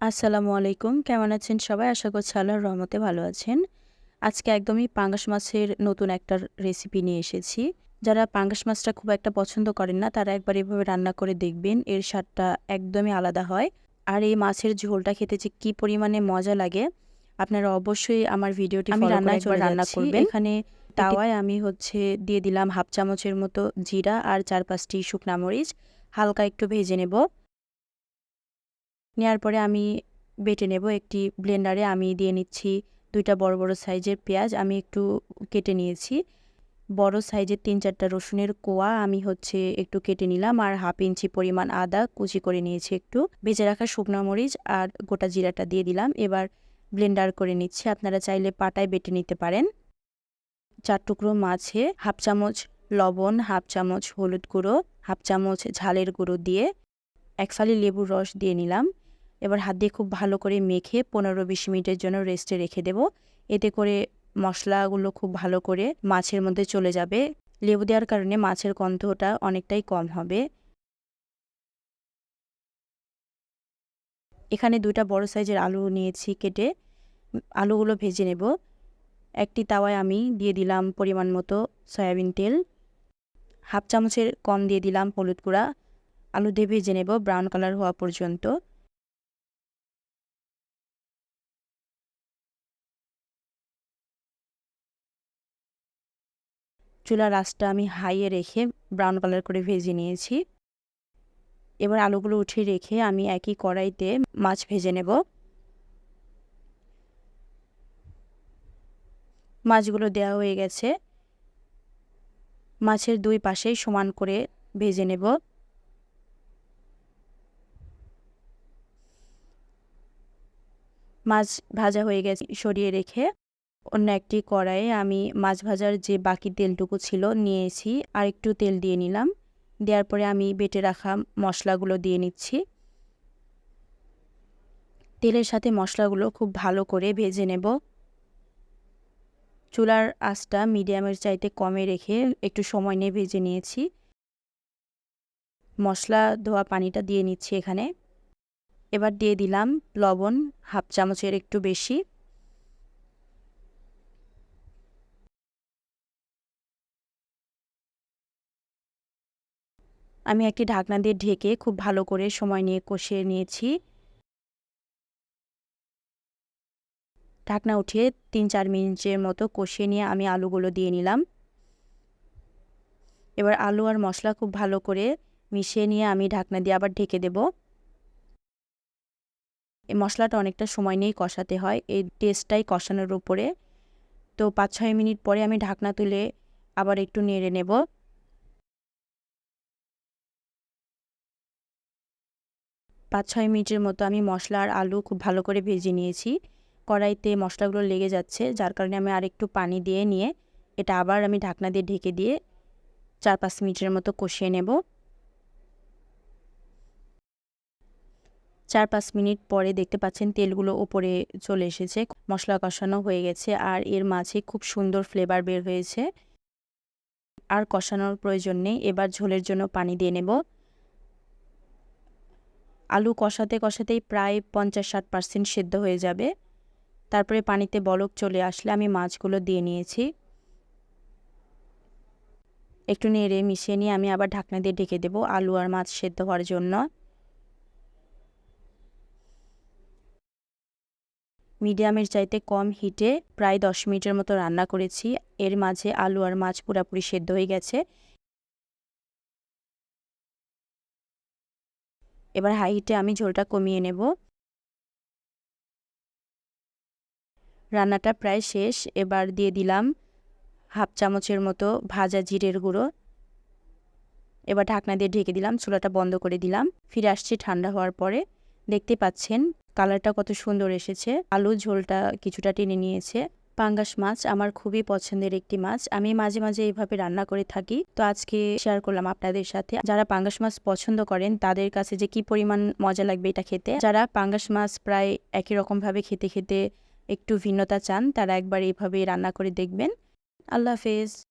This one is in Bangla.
আসসালামু আলাইকুম। কেমন আছেন সবাই? আশা করছি আল্লাহর রহমতে ভালো আছেন। আজকে একদমই পাঙ্গাস মাছের নতুন একটা রেসিপি নিয়ে এসেছি। যারা পাঙ্গাস মাছটা খুব একটা পছন্দ করেন না তারা একবার এভাবে রান্না করে দেখবেন এর স্বাদটা একদমই আলাদা হয়। আর এই মাছের ঝোলটা খেতে যে কী পরিমাণে মজা লাগে আপনারা অবশ্যই আমার ভিডিওটি আমি রান্না রান্না। করবেন। এখানে তাওয়ায় আমি হচ্ছে দিয়ে দিলাম হাফ চামচের মতো জিরা আর চার পাঁচটি শুকনা মরিচ। হালকা একটু ভেজে নেব। নেওয়ার পরে আমি বেটে নেব একটি ব্লেন্ডারে। আমি দিয়ে নিচ্ছি দুইটা বড় বড় সাইজের পেঁয়াজ। আমি একটু কেটে নিয়েছি। বড় সাইজের তিন চারটা রসুনের কোয়া আমি হচ্ছে একটু কেটে নিলাম আর হাফ ইঞ্চি পরিমাণ আদা কুচি করে নিয়েছি একটু। ভেজে রাখা শুকনো মরিচ আর গোটা জিরাটা দিয়ে দিলাম। এবার ব্লেন্ডার করে নিচ্ছি। আপনারা চাইলে পাটায় বেটে নিতে পারেন। চার টুকরো মাছে হাফ চামচ লবণ, হাফ চামচ হলুদ গুঁড়ো, হাফ চামচ ঝালের গুঁড়ো দিয়ে এক ফালি লেবুর রস দিয়ে নিলাম। এবার হাত দিয়ে খুব ভালো করে মেখে পনেরো বিশ মিনিটের জন্য রেস্টে রেখে দেব। এতে করে মশলাগুলো খুব ভালো করে মাছের মধ্যে চলে যাবে। লেবু দেওয়ার কারণে মাছের গন্ধটা অনেকটাই কম হবে। এখানে দুইটা বড় সাইজের আলু নিয়েছি কেটে। আলুগুলো ভেজে নেব। একটি তাওয়ায় আমি দিয়ে দিলাম পরিমাণ মতো সয়াবিন তেল। হাফ চামচের কম দিয়ে দিলাম হলুদ গুঁড়া। আলু দিয়ে ভেজে নেব, ব্রাউন কালার হওয়া পর্যন্ত। চুলার আঁচটা আমি হাইয়ে রেখে ব্রাউন কালার করে ভেজে নিয়েছি। এবার আলুগুলো উঠিয়ে রেখে আমি একই কড়াইতে মাছ ভেজে নেব। মাছগুলো দেওয়া হয়ে গেছে। মাছের দুই পাশেই সমান করে ভেজে নেব। মাছ ভাজা হয়ে গেছে, সরিয়ে রেখে অন্য একটি কড়াইয়ে আমি মাছ ভাজার যে বাকি তেলটুকু ছিল নিয়েছি আর একটু তেল দিয়ে নিলাম। দেওয়ার পরে আমি বেটে রাখা মশলাগুলো দিয়ে নিচ্ছি। তেলের সাথে মশলাগুলো খুব ভালো করে ভেজে নেব। চুলার আঁচটা মিডিয়ামের চাইতে কমে রেখে একটু সময় নিয়ে ভেজে নিয়েছি। মশলা ধোয়া পানিটা দিয়ে নিচ্ছি এখানে। এবার দিয়ে দিলাম লবণ, হাফ চামচের একটু বেশি। আমি একটি ঢাকনা দিয়ে ঢেকে খুব ভালো করে সময় নিয়ে কষিয়ে নিয়েছি। ঢাকনা উঠিয়ে তিন চার মিনিটের মতো কষিয়ে নিয়ে আমি আলুগুলো দিয়ে নিলাম। এবার আলু আর মশলা খুব ভালো করে মিশিয়ে নিয়ে আমি ঢাকনা দিয়ে আবার ঢেকে দেব। এই মশলাটা অনেকটা সময় নিয়েই কষাতে হয়, এই টেস্টটাই কষানোর উপরে। তো পাঁচ ছয় মিনিট পরে আমি ঢাকনা তুলে আবার একটু নেড়ে নেব। পাঁচ ছয় মিনিটের মতো আমি মশলা আর আলু খুব ভালো করে ভেজে নিয়েছি। কড়াইতে মশলাগুলো লেগে যাচ্ছে, যার কারণে আমি আর একটু পানি দিয়ে নিয়ে এটা আবার আমি ঢাকনা দিয়ে ঢেকে দিয়ে চার পাঁচ মিনিটের মতো কষিয়ে নেব। চার পাঁচ মিনিট পরে দেখতে পাচ্ছেন তেলগুলো ওপরে চলে এসেছে, মশলা কষানো হয়ে গেছে আর এর মাঝে খুব সুন্দর ফ্লেভার বের হয়েছে। আর কষানোর প্রয়োজন নেই, এবার ঝোলের জন্য পানি দিয়ে নেব। আলু কষাতে কষাতেই প্রায় পঞ্চাশ ষাট পার্সেন্ট সেদ্ধ হয়ে যাবে। তারপরে পানিতে বলক চলে আসলে আমি মাছগুলো দিয়ে নিয়েছি। একটু নেড়ে মিশিয়ে নিয়ে আমি আবার ঢাকনা দিয়ে ঢেকে দেবো আলু আর মাছ সেদ্ধ হওয়ার জন্য। মিডিয়ামের চাইতে কম হিটে প্রায় দশ মিনিটের মতো রান্না করেছি। এর মাঝে আলু আর মাছ পুরাপুরি সেদ্ধ হয়ে গেছে। এবার হাই হিটে আমি ঝোলটা কমিয়ে নেব। রান্নাটা প্রায় শেষ, এবার দিয়ে দিলাম হাফ চামচের মতো ভাজা জিরের গুঁড়ো। এবার ঢাকনা দিয়ে ঢেকে দিলাম, চুলাটা বন্ধ করে দিলাম। ফিরে আসছি ঠান্ডা হওয়ার পরে। দেখতে পাচ্ছেন, কালারটা কত সুন্দর এসেছে। আলু ঝোলটা কিছুটা টেনে নিয়েছে। পাঙ্গাস মাছ আমার খুবই পছন্দের একটি মাছ। আমি মাঝে মাঝে এইভাবে রান্না করে থাকি। তো আজকে শেয়ার করলাম আপনাদের সাথে। যারা পাঙ্গাস মাছ পছন্দ করেন, তাদের কাছে যে কি পরিমাণ মজা লাগবে এটা খেতে। যারা পাঙ্গাস মাছ প্রায় একই রকমভাবে খেতে খেতে একটু ভিন্নতা চান, তারা একবার এইভাবে রান্না করে দেখবেন। আল্লাহ হাফেজ।